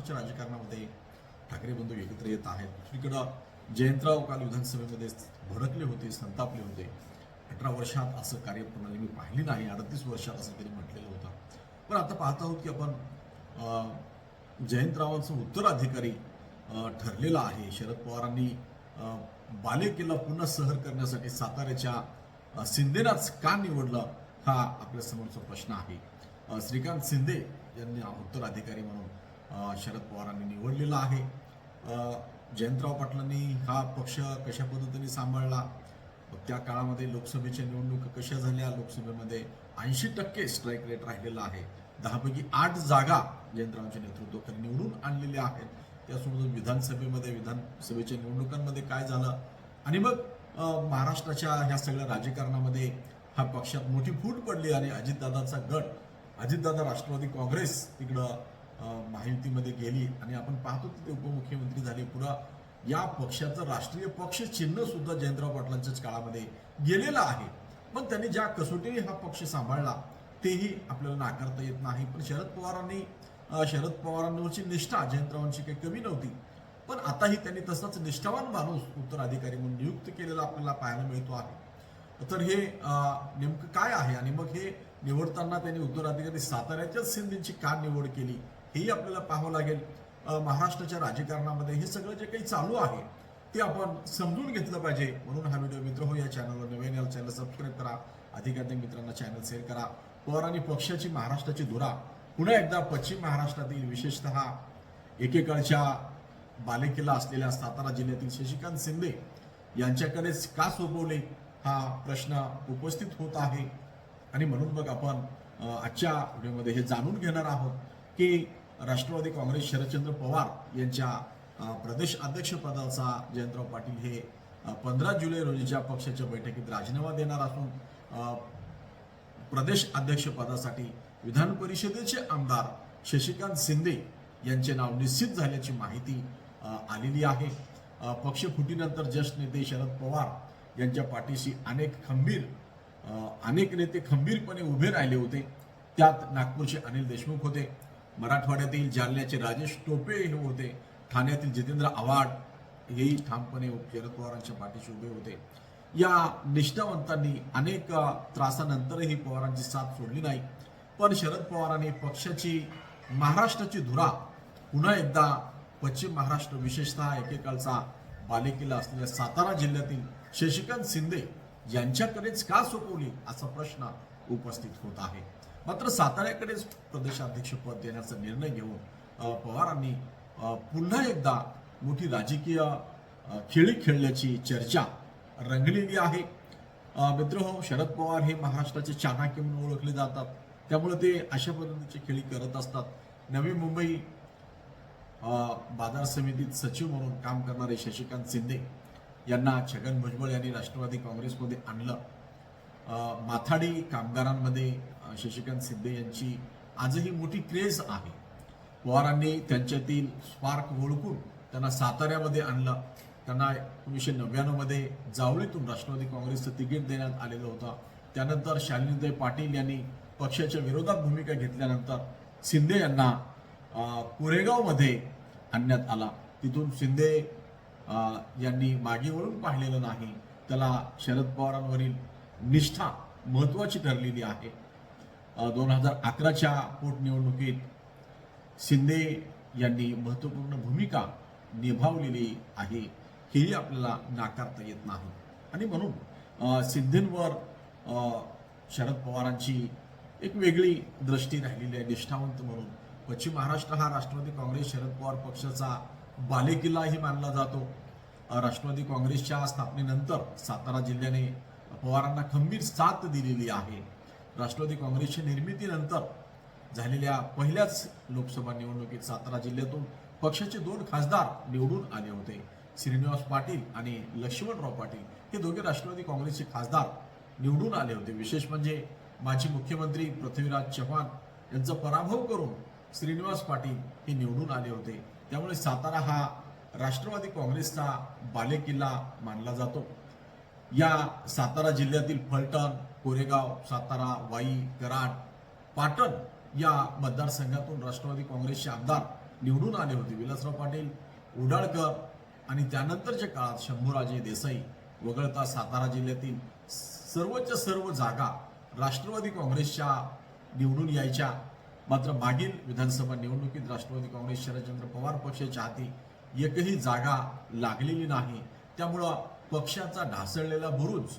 महाराष्ट्राच्या राजकारणामध्ये ठाकरे बंधू एकत्र येत आहेत. दुसरीकडं जयंतराव काल विधानसभेमध्ये भडकले होते संतापले होते. अठरा वर्षात असं कार्यप्रणाली मी पाहिली नाही अडतीस वर्षात असं त्यांनी म्हटलेलं होतं. पण आता पाहत आहोत की आपण जयंतरावांचं उत्तराधिकारी ठरलेलं आहे. शरद पवारांनी बालेकिल्ला पुन्हा सहर करण्यासाठी साताऱ्याच्या शिंदेनाच का निवडलं हा आपल्या समोरचा प्रश्न आहे. श्रीकांत शिंदे यांनी उत्तराधिकारी म्हणून शरद पवारांनी निवडलेला आहे. जयंतराव पाटलांनी हा पक्ष कशा पद्धतीने सांभाळला? त्या काळामध्ये लोकसभेच्या निवडणुका कशा झाल्या? लोकसभेमध्ये ऐंशी टक्के स्ट्राईक रेट राहिलेला आहे. दहापैकी आठ जागा जयंतरावांच्या नेतृत्वाखाली निवडून आणलेल्या आहेत. त्यासोबत विधानसभेमध्ये विधानसभेच्या निवडणुकांमध्ये काय झालं? आणि मग महाराष्ट्राच्या ह्या सगळ्या राजकारणामध्ये हा पक्षात मोठी फूट पडली आणि अजितदादाचा गट अजितदादा राष्ट्रवादी काँग्रेस तिकडं महायुतीमध्ये गेली आणि आपण पाहतो की ते उपमुख्यमंत्री झाले पुरा. या पक्षाचं राष्ट्रीय पक्ष चिन्ह सुद्धा जयंतराव पाटलांच्याच काळामध्ये गेलेलं आहे. पण त्यांनी ज्या कसोटीने हा पक्ष सांभाळला तेही आपल्याला नाकारता येत नाही. पण शरद पवारांनी शरद पवारांवरची निष्ठा जयंतरावांची काही कमी नव्हती. पण आताही त्यांनी तसाच निष्ठावान माणूस उत्तराधिकारी म्हणून नियुक्त केलेला आपल्याला पाहायला मिळतो आहे. तर हे नेमकं काय आहे? आणि मग हे निवडताना त्यांनी उत्तराधिकारी साताऱ्याच्याच सिंधींची का निवड केली? हेही आपल्याला पाहावं लागेल. महाराष्ट्राच्या राजकारणामध्ये हे सगळं जे काही चालू आहे ते आपण समजून घेतलं पाहिजे. म्हणून हा व्हिडिओ मित्र हो या चॅनलवर नवीन याल चॅनल सबस्क्राईब करा. अधिकाधिक मित्रांना चॅनल शेअर करा. पर आणि पक्षाची महाराष्ट्राची धुरा पुन्हा एकदा पश्चिम महाराष्ट्रातील विशेषतः एकेकाळच्या बालेकिल्ला असलेल्या सातारा जिल्ह्यातील शशिकांत शिंदे यांच्याकडेच का सोपवले? हा प्रश्न उपस्थित होत आहे. आणि म्हणून मग आपण आजच्या व्हिडिओमध्ये हे जाणून घेणार आहोत की राष्ट्रवादी काँग्रेस शरदचंद्र पवार यांच्या प्रदेश अध्यक्षपदाचा जयंतराव पाटील हे पंधरा जुलै रोजीच्या पक्षाच्या बैठकीत राजीनामा देणार असून प्रदेश अध्यक्षपदासाठी विधान परिषदेचे आमदार शशिकांत शिंदे यांचे नाव निश्चित झाल्याची माहिती आलेली आहे. पक्षफुटीनंतर पक्ष फुटीनंतर ज्येष्ठ नेते शरद पवार यांच्या पाठीशी अनेक खंबीर अनेक नेते खंबीरपणे उभे राहिले होते. त्यात नागपूरचे अनिल देशमुख होते. मराठवाड्यातील जालन्याचे राजेश टोपे हे होते. ठाण्यातील जितेंद्र आव्हाड हेही ठामपणे शरद पवारांच्या पाठीशी उभे होते. या निष्ठावंतांनी अनेक त्रासानंतरही पवारांची साथ सोडली नाही. पण शरद पवारांनी पक्षाची महाराष्ट्राची धुरा पुन्हा एकदा पश्चिम महाराष्ट्र विशेषतः एकेकाळचा बालेकिल्ला असलेल्या सातारा जिल्ह्यातील शशिकांत शिंदे यांच्याकडेच का सोपवली असा प्रश्न उपस्थित होत आहे. मात्र साताऱ्याकडेच प्रदेशाध्यक्षपद देण्याचा निर्णय घेऊन पवारांनी पुन्हा एकदा मोठी राजकीय खेळी खेळल्याची चर्चा रंगलेली आहे. मित्र मित्रहो शरद पवार हे महाराष्ट्राचे चाणाक्य म्हणून ओळखले जातात. त्यामुळे ते अशा पद्धतीचे खेळी करत असतात. नवी मुंबई बाजार समितीत सचिव म्हणून काम करणारे शशिकांत शिंदे यांना छगन भुजबळ यांनी राष्ट्रवादी काँग्रेसमध्ये आणलं. माथाडी कामगारांमध्ये शशिकांत सिद्धे यांची आजही मोठी क्रेज आहे. पवारांनी त्यांच्यातील स्पार्क ओळखून त्यांना साताऱ्यामध्ये आणलं. त्यांना एकोणीसशे नव्याण्णवमध्ये जावळीतून राष्ट्रवादी काँग्रेसचं तिकीट देण्यात आलेलं होतं. त्यानंतर शालिनीदय पाटील यांनी पक्षाच्या विरोधात भूमिका घेतल्यानंतर शिंदे यांना कोरेगावमध्ये आणण्यात आला. तिथून शिंदे यांनी मागे वळून पाहिलेलं नाही. त्याला शरद पवारांवरील निष्ठा महत्त्वाची ठरलेली आहे. दोन हजार अकराच्या पोटनिवडणुकीत शिंदे यांनी महत्त्वपूर्ण भूमिका निभावलेली आहे. हेही आपल्याला नाकारता येत नाही. आणि म्हणून सिद्धींवर शरद पवारांची एक वेगळी दृष्टी राहिलेली आहे निष्ठावंत म्हणून. पश्चिम महाराष्ट्र हा राष्ट्रवादी काँग्रेस शरद पवार पक्षाचा बालेकिल्लाही मानला जातो. राष्ट्रवादी काँग्रेसच्या स्थापनेनंतर सातारा जिल्ह्याने पवारांना खंबीर साथ दिलेली आहे. राष्ट्रवादी काँग्रेसच्या निर्मितीनंतर झालेल्या पहिल्याच लोकसभा निवडणुकीत सातारा जिल्ह्यातून पक्षाचे दोन खासदार निवडून आले होते. श्रीनिवास पाटील आणि लक्ष्मणराव पाटील हे दोघे राष्ट्रवादी काँग्रेसचे खासदार निवडून आले होते. विशेष म्हणजे माजी मुख्यमंत्री पृथ्वीराज चव्हाण यांचा पराभव करून श्रीनिवास पाटील हे निवडून आले होते. त्यामुळे सातारा हा राष्ट्रवादी काँग्रेसचा बालेकिल्ला मानला जातो. या सातारा जिल्ह्यातील फलटण कोरेगाव सातारा वाई कराड पाटण या मतदारसंघातून राष्ट्रवादी काँग्रेसचे आमदार निवडून आले होते. विलासराव पाटील उडाळकर आणि त्यानंतरच्या काळात शंभूराजे देसाई वगळता सातारा जिल्ह्यातील सर्वच्या सर्व जागा राष्ट्रवादी काँग्रेसच्या निवडून यायच्या. मात्र मागील विधानसभा निवडणुकीत राष्ट्रवादी काँग्रेस शरदचंद्र पवार पक्षाच्या हाती एकही जागा लागलेली नाही. त्यामुळं पक्षाचा ढासळलेला बुरुज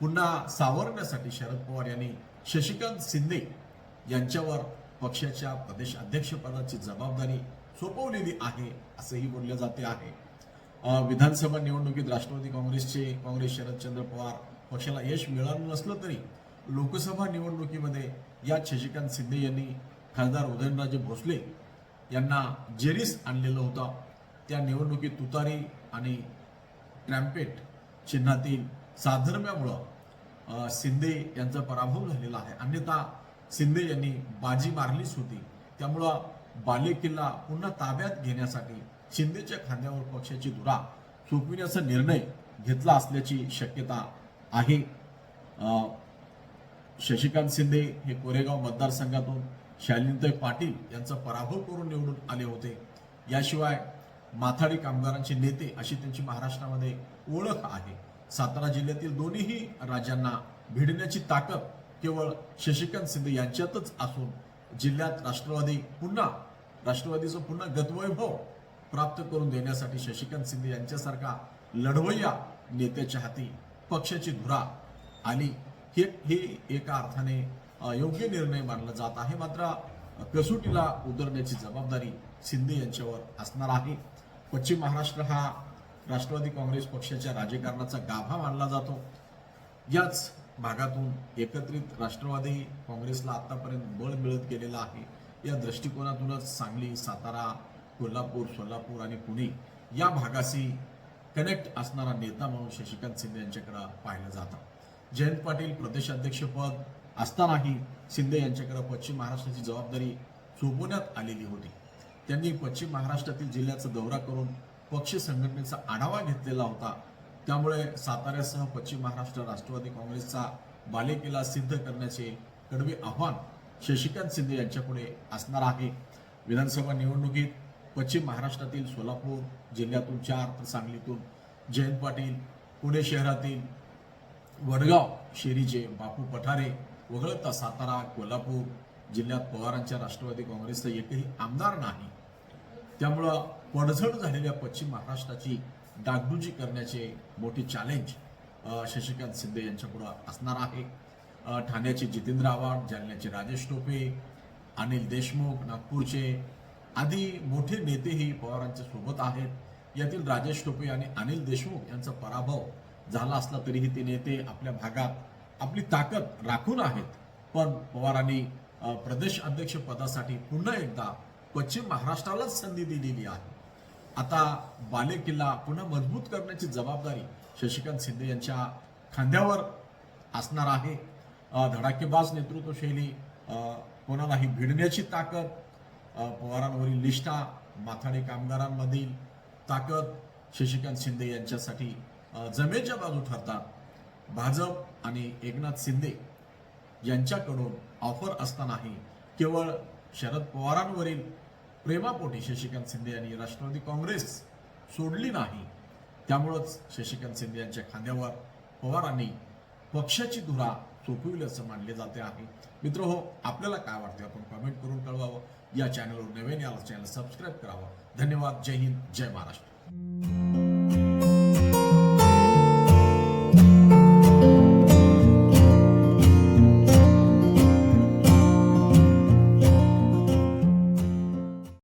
पुन्हा सावरण्यासाठी शरद पवार यांनी शशिकांत शिंदे यांच्यावर पक्षाच्या प्रदेश अध्यक्षपदाची जबाबदारी सोपवलेली आहे असंही बोलले जाते आहे. विधानसभा निवडणुकीत राष्ट्रवादी काँग्रेसचे काँग्रेस शरदचंद्र पवार पक्षाला यश मिळालं नसलं तरी लोकसभा निवडणुकीमध्ये या शशिकांत शिंदे यांनी खासदार उदयनराजे भोसले यांना जेरीस आणलेलं होतं. त्या निवडणुकीत तुतारी आणि ट्रॅम्पेट चिन्हातील साधर्म्यामुळं शिंदे यांचा पराभव झालेला आहे. अन्यथा शिंदे यांनी बाजी मारलीच होती. त्यामुळं बालेकिल्ला पुन्हा ताब्यात घेण्यासाठी शिंदेच्या खांद्यावर पक्षाची धुरा सोपविण्याचा निर्णय घेतला असल्याची शक्यता आहे. शशिकांत शिंदे हे कोरेगाव मतदारसंघातून शालिनताई पाटील यांचा पराभव करून निवडून आले होते. याशिवाय माथाडी कामगारांचे नेते अशी त्यांची महाराष्ट्रामध्ये ओळख आहे. सातारा जिल्ह्यातील दोन्हीही राज्यांना भिडण्याची ताकद केवळ शशिकांत शिंदे यांच्यातच असून जिल्ह्यात राष्ट्रवादी पुन्हा राष्ट्रवादीचं पुन्हा गतवैभव प्राप्त करून देण्यासाठी शशिकांत शिंदे यांच्यासारखा लढवय्या नेत्याच्या हाती पक्षाची धुरा आली. हे हे एका अर्थाने योग्य निर्णय मानला जात आहे. मात्र कसोटीला उतरण्याची जबाबदारी शिंदे यांच्यावर असणार आहे. पश्चिम महाराष्ट्र हा राष्ट्रवादी काँग्रेस पक्षाच्या राजकारणाचा गाभा मानला जातो. याच भागातून एकत्रित राष्ट्रवादी काँग्रेसला आतापर्यंत बळ मिळत गेलेलं आहे. या दृष्टिकोनातूनच सांगली सातारा कोल्हापूर सोलापूर आणि पुणे या भागाशी कनेक्ट असणारा नेता म्हणून शशिकांत शिंदे यांच्याकडे पाहिलं जातं. जयंत पाटील प्रदेशाध्यक्षपद असतानाही शिंदे यांच्याकडे पश्चिम महाराष्ट्राची जबाबदारी सोपवण्यात आलेली होती. त्यांनी पश्चिम महाराष्ट्रातील जिल्ह्याचा दौरा करून पक्ष संघटनेचा आढावा घेतलेला होता. त्यामुळे साताऱ्यासह पश्चिम महाराष्ट्र राष्ट्रवादी काँग्रेसचा बालेकिला सिद्ध करण्याचे कडवे आव्हान शशिकांत शिंदे यांच्यापुढे असणार आहे. विधानसभा निवडणुकीत पश्चिम महाराष्ट्रातील सोलापूर जिल्ह्यातून चार तर सांगलीतून जयंत पाटील पुणे शहरातील वडगाव शेरीचे बापू पठारे वगळता सातारा कोल्हापूर जिल्ह्यात पवारांच्या राष्ट्रवादी काँग्रेसचा एकही आमदार नाही. त्यामुळं पडझड झालेल्या पश्चिम महाराष्ट्राची डागडुजी करण्याचे मोठे चॅलेंज शशिकांत शिंदे यांच्यापुढं असणार आहे. ठाण्याचे जितेंद्र आव्हाड जालन्याचे राजेश टोपे अनिल देशमुख नागपूरचे आदी मोठे नेतेही पवारांच्या सोबत आहेत. यातील राजेश टोपे आणि अनिल देशमुख यांचा पराभव झाला असला तरीही ते नेते आपल्या भागात आपली ताकद राखून आहेत. पण पवारांनी प्रदेश अध्यक्ष पदासाठी पुन्हा एकदा पश्चिम महाराष्ट्रालाच संधी दिलेली आहे. आता बालेकिल्ला पुन्हा मजबूत करण्याची जबाबदारी शशिकांत शिंदे यांच्या खांद्यावर असणार आहे. धडाकेबाज नेतृत्वशैली कोणालाही भिडण्याची ताकद पवारांवरील निष्ठा माथाडी कामगारांमधील ताकद शशिकांत शिंदे यांच्यासाठी जमेच्या बाजू ठरतात. भाजप आणि एकनाथ शिंदे यांच्याकडून ऑफर असतानाही केवळ शरद पवारांवरील प्रेमापोटी शशिकांत शिंदे यांनी राष्ट्रवादी काँग्रेस सोडली नाही. त्यामुळंच शशिकांत शिंदे यांच्या खांद्यावर पवारांनी पक्षाची धुरा सोपविल्याचं मानले जाते आहे. मित्र हो आपल्याला काय वाटते? आपण कमेंट करून कळवावं. या चॅनलवर नवीन याला चॅनल सबस्क्राईब करावं. धन्यवाद. जय हिंद. जय महाराष्ट्र.